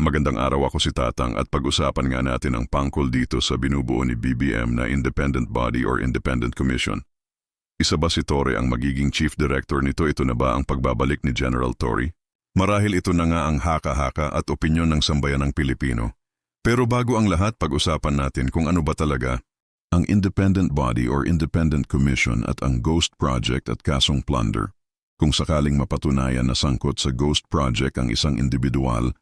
Magandang araw ako si Tatang at pag-usapan nga natin ang pangkol dito sa binubuo ni BBM na Independent Body or Independent Commission. Isa ba si Torre ang magiging chief director nito? Ito na ba ang pagbabalik ni General Torre? Marahil ito na nga ang haka-haka at opinyon ng sambayan ng Pilipino. Pero bago ang lahat, pag-usapan natin kung ano ba talaga ang Independent Body or Independent Commission at ang Ghost Project at kasong plunder. Kung sakaling mapatunayan na sangkot sa Ghost Project ang isang individual,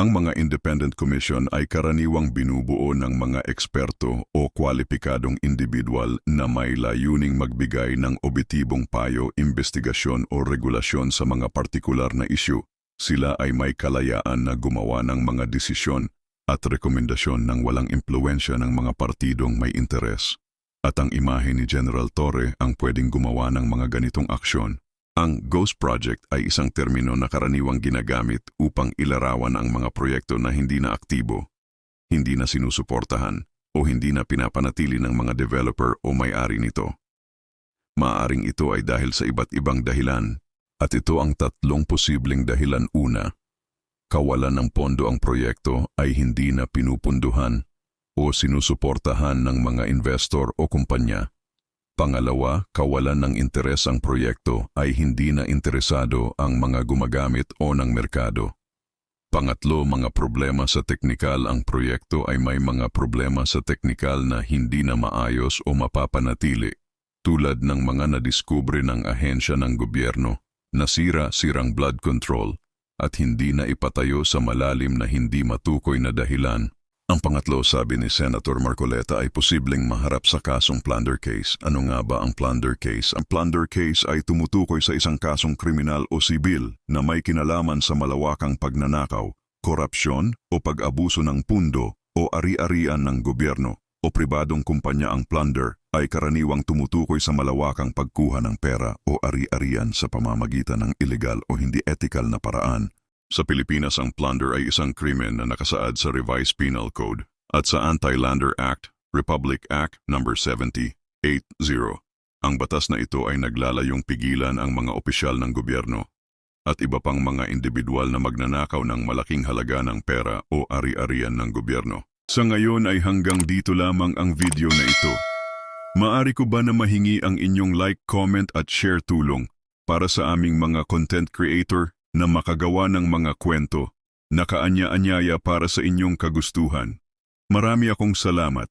ang mga Independent Commission ay karaniwang binubuo ng mga eksperto o kwalipikadong individual na may layuning magbigay ng obitibong payo, investigasyon o regulasyon sa mga partikular na isyu. Sila ay may kalayaan na gumawa ng mga desisyon at rekomendasyon ng walang impluensya ng mga partidong may interes. At ang imahe ni General Torre ang pwedeng gumawa ng mga ganitong aksyon. Ang Ghost Project ay isang termino na karaniwang ginagamit upang ilarawan ang mga proyekto na hindi na aktibo, hindi na sinusuportahan, o hindi na pinapanatili ng mga developer o may-ari nito. Maaring ito ay dahil sa iba't ibang dahilan, at ito ang tatlong posibleng dahilan una. Kawalan ng pondo ang proyekto ay hindi na pinupunduhan o sinusuportahan ng mga investor o kumpanya. Pangalawa, kawalan ng interes ang proyekto ay hindi na interesado ang mga gumagamit o ng merkado. Pangatlo, mga problema sa teknikal ang proyekto ay may mga problema sa teknikal na hindi na maayos o mapapanatili, tulad ng mga nadiskubre ng ahensya ng gobyerno, nasira sirang blood control, at hindi na ipatayo sa malalim na hindi matukoy na dahilan ang pangatlo, sabi ni Senator Marcoleta, ay posibleng maharap sa kasong plunder case. Ano nga ba ang plunder case? Ang plunder case ay tumutukoy sa isang kasong kriminal o sibil na may kinalaman sa malawakang pagnanakaw, korupsyon o pag-abuso ng pundo o ari-arian ng gobyerno o pribadong kumpanya ang plunder ay karaniwang tumutukoy sa malawakang pagkuha ng pera o ari-arian sa pamamagitan ng ilegal o hindi ethical na paraan sa Pilipinas ang plunder ay isang krimen na nakasaad sa Revised Penal Code at sa Anti-Lander Act, Republic Act No. 70, 80. Ang batas na ito ay naglalayong pigilan ang mga opisyal ng gobyerno at iba pang mga individual na magnanakaw ng malaking halaga ng pera o ari-arian ng gobyerno. Sa ngayon ay hanggang dito lamang ang video na ito. Maari ko ba na mahingi ang inyong like, comment at share tulong para sa aming mga content creator na makagawa ng mga kwento na kaanya-anyaya para sa inyong kagustuhan. Marami akong salamat.